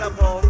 ครับผม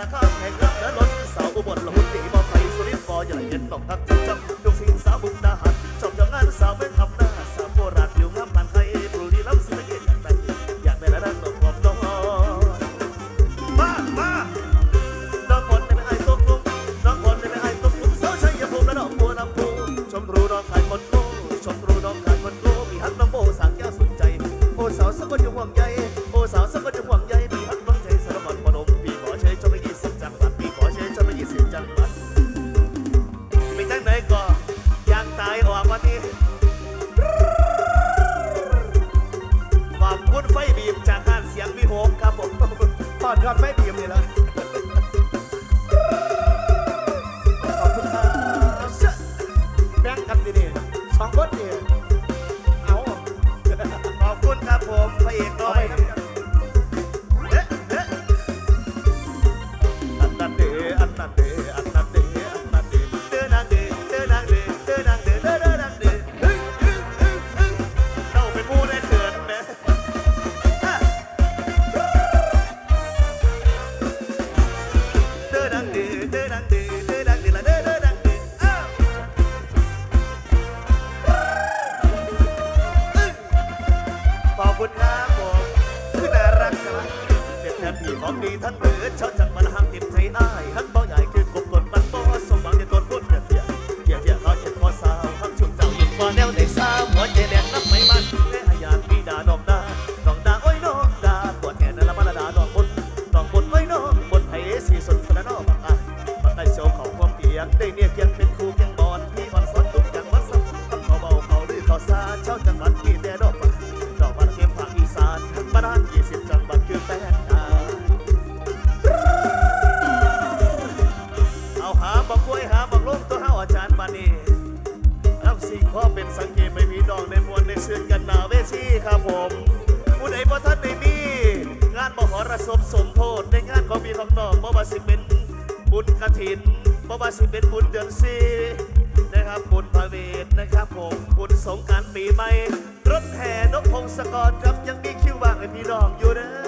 ลายสารคามแห่งรักและล้นสาวอุบลละหุ่นดีบ่ไปสุรินทร์บ่ใหญ่เย็นต้องทักจับจับทุกสิ่งสาวบุญดาหันจบจากงานสาวเป็นคำ อดยอดไฟบีมนี่แหละ คุณครับผมคือน่ารักจังเป็กแทนพี่ของดีทั้งเบิดชาวจังมันหักติดใจอ้ายหักเบาใหญ่คือกบกดมันโตสมหวังในตนพุ่นเดียเดียเดียเพียเขาเห็นพอสาวหักชุบเจ้าหยุดพอแนวในสาวหัวใจแดงนับไม่มัน ชีครับผมผู้ใดบ่ท่านในมีงานมหรสพสมโพธในงานของมีของนอกบ่ว่าสิเป็นบุญกระถินบ่ว่าสิเป็นบุญเดือนสีนะครับบุญพระเวทนะครับผมบุญสงการปีใหม่รถแห่นกพงศกรครับยังมีคิวว่างให้พี่น้องอยู่เด้อ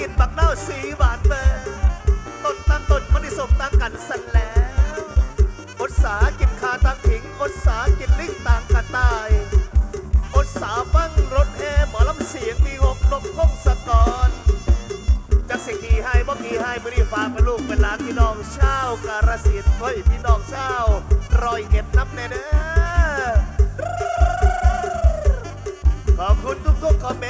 กินบักเน่าสีหวานเบอร์ต้นตั้งต้นมันได้สมตั้งกันสันแล้วอดสากินคาตั้งถิงอดสากินลิ้งต่างกันตายอดสาฟังรถแห่หมอลำเสียงมีหกนกพงศกรจักสิกี่ให้บ่กี่ให้ไม่ได้ฝากเป็นลูกเป็นหลานพี่น้องเช่าการสินธุ์เฮ้ยพี่น้องเช่ารอยเอ็ดนับแน่เด้อขอบคุณทุกๆคอมเมนต์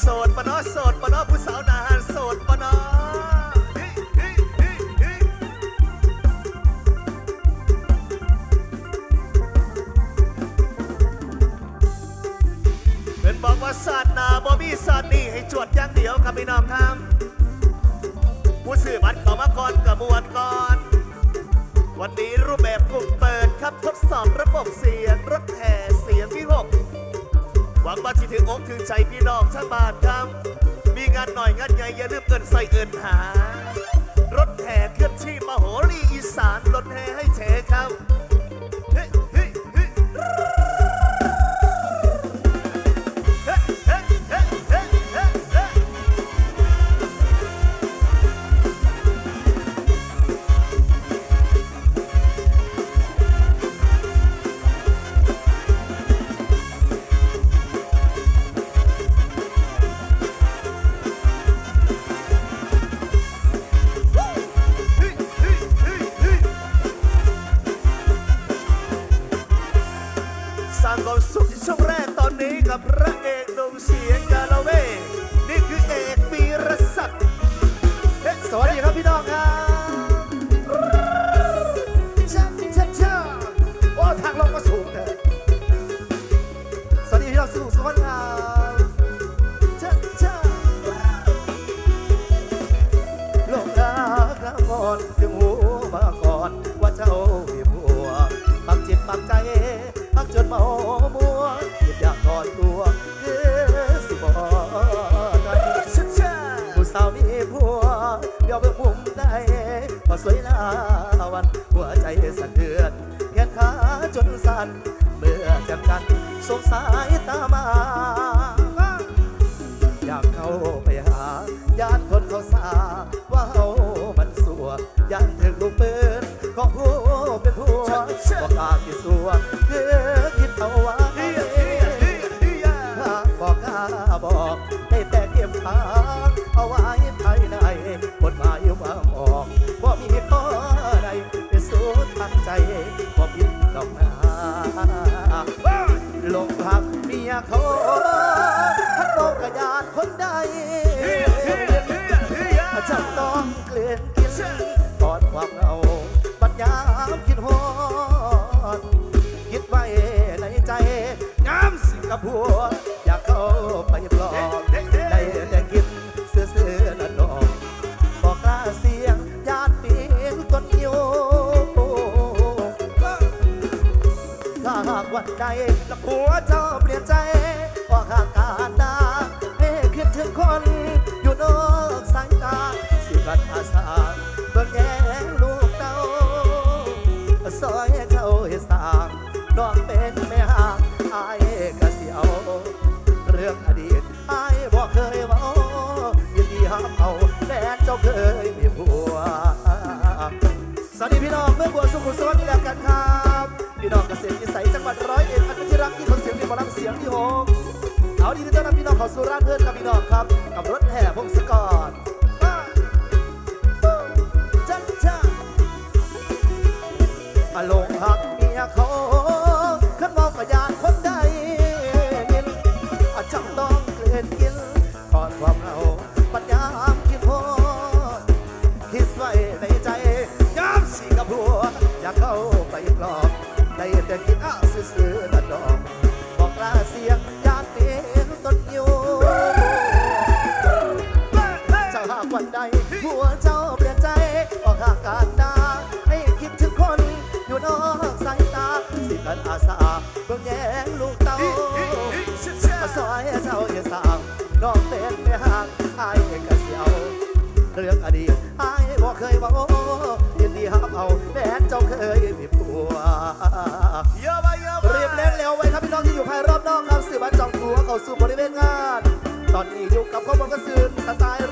โสดปะเนาะโสดปะเนาะผู้สาวหนาหันโสดปะเนาะเฮ้เฮ้เป็นบอกว่าสัตว์หนาบ่มีสัตว์นี่ให้จวดอย่างเดียวครับพี่น้องครับผู้สื่อบัตรข้ามาก่อนกับมวนก่อน วันนี้รูปแบบกลุ่มเปิดครับทดสอบระบบเสียงรถแห่เสียง หวังว่าที่ถึงอกถึงใจพี่น้องชาวบ้านครับ มีงานหน่อยงานใหญ่อย่าลืมเอินใส่เอินหาางความสุขช่องแรกตอนนี้กับพระเอกหนุ่มเสียงกาลเวนี่คือเอกปีรศักดิ์เฮ้ยสวัสดีครับพี่น้องครับช่าช่าชาโอ้ทางลงก็สูงเลยสวัสดีพี่น้องสุขสุขคนครับ สาวมีผัวเดี๋ยวเบิ่งมุมได้พอสวยลาวัน หัวใจสั่นเดือนแขนขาจนสั่นเมื่อจับกันสงสายตามา อยากเข้าไปหาญาติคนเขาสาว่าเฮามันสัวยันถึงลูกปืนของผู้เป็นผัวบอกกล้าคิดสัวคือคิดเอาไว้บ ตอนความเหงาปัญญาคิดฮอดคิดไว้ในใจงามสิกับผัวอยากเข้าไปปลอบได้แต่กินเสื้อเสื้อนันอกบอกกล้าเสียงญาติปีนต้นโยถ้าหากวันใดและผัวเจ้าเปลี่ยนใจออกห่างการดาให้คิดถึงคนอยู่นอกสายตาสิบัดอาสา ซอยเขาสางน้องเป็นแม่หางอายก็สิเอาเรื่องอดีตอายบอกเคยว้ายินดีห้ามเอาแฟนเจ้าเคยมีผัวสวัสดีพี่น้องเมื่อบัวสุขุมสวัสดีแล้วกันครับพี่น้องเกษตรวิสัยจังหวัดร้อยเอ็ดอันเป็นที่รักที่คนเสียงดีหมอลำเสียงที่หกเอาดีต้อนรับพี่น้องเข้าสู่ร้าเพื่อนกับพี่น้องครับกับรถแห่พงศกร บิ่งแย่งลูกเต้ามาซอยเจ้าอย่าสาวน้องเป็นแม่หางอายก็เสียวเรื่องอดีตอายบอกเคยบอกยินดีห้ามเอาแม้เจ้าเคยมีผัวเยอะไปเยอะเรียบเล่นเร็วไว้ครับพี่น้องที่อยู่ภายรอบนอกครับสื่อบ้านจองตัวเข้าสู่บริเวณงาน ตอนนี้อยู่กับข้อมูลกระสือสไตล์